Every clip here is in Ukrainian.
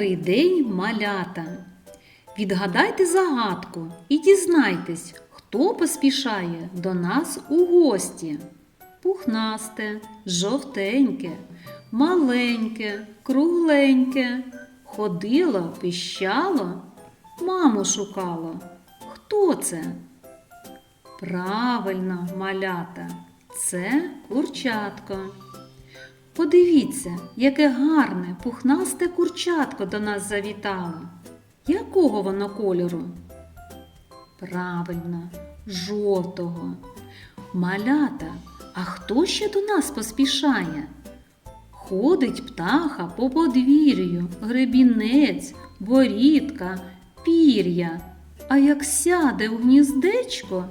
Добрий день, малята! Відгадайте загадку і дізнайтесь, хто поспішає до нас у гості. Пухнасте, жовтеньке, маленьке, кругленьке, ходило, піщало, маму шукало. Хто це? Правильно, малята, це курчатко. Подивіться, яке гарне, пухнасте курчатко до нас завітало. Якого воно кольору? Правильно, жовтого. Малята, а хто ще до нас поспішає? Ходить птаха по подвір'ю, гребінець, борідка, пір'я. А як сяде в гніздечко,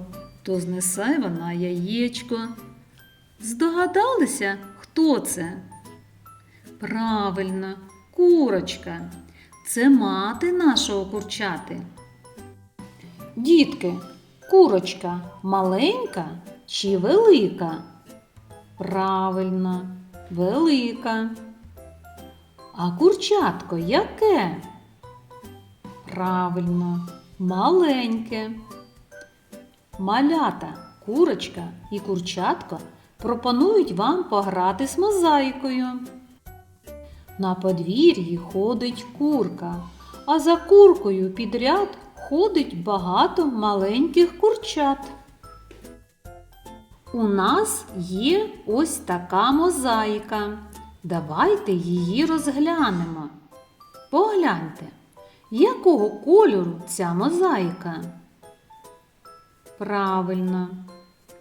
то знесе вона яєчко. Здогадалися, хто це? Правильно, курочка. Це мати нашого курчати. Дітки, курочка маленька чи велика? Правильно, велика. А курчатко яке? Правильно, маленьке. Малята, курочка і курчатко пропонують вам пограти з мозаїкою. На подвір'ї ходить курка, а за куркою підряд ходить багато маленьких курчат. У нас є ось така мозаїка. Давайте її розглянемо. Погляньте, якого кольору ця мозаїка? Правильно,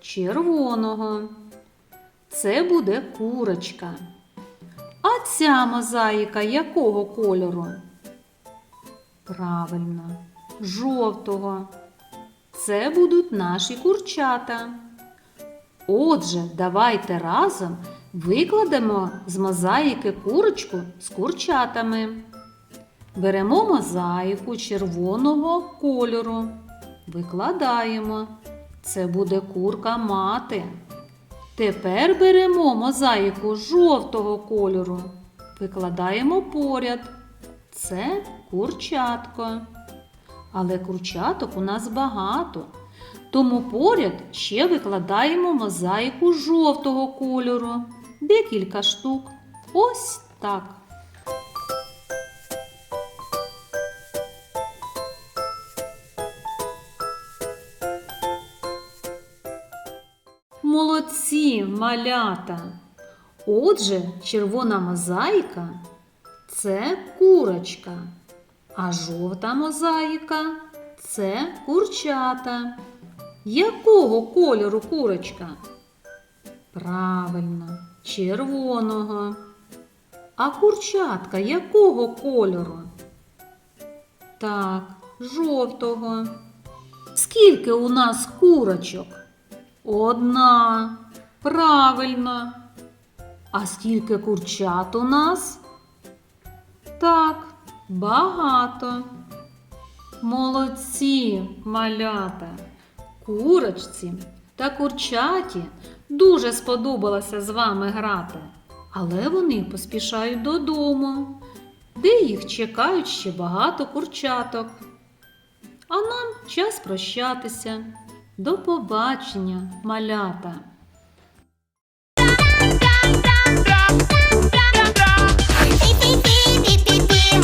червоного. Це буде курочка. А ця мозаїка якого кольору? Правильно, жовтого. Це будуть наші курчата. Отже, давайте разом викладемо з мозаїки курочку з курчатами. Беремо мозаїку червоного кольору. Викладаємо. Це буде курка мати. Тепер беремо мозаїку жовтого кольору. Викладаємо поряд. Це курчатко. Але курчаток у нас багато. Тому поряд ще викладаємо мозаїку жовтого кольору. Декілька штук. Ось так. Молодці, малята! Отже, червона мозаїка це курочка, а жовта мозаїка це курчата. Якого кольору курочка? Правильно, червоного. А курчатка якого кольору? Так, жовтого. Скільки у нас курочок? Одна. Правильно. А скільки курчат у нас? Так, багато. Молодці, малята. Курочці та курчаті дуже сподобалося з вами грати, але вони поспішають додому, де їх чекають ще багато курчаток. А нам час прощатися. До побачення, малята!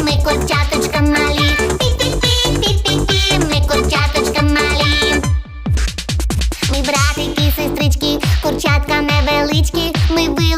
Ми курчаточка малі. Пі-пі-пі-пі-пі-пі, ми курчаточка малі. Ми братики, сестрички, курчатка невеличкі. Ми вилупилися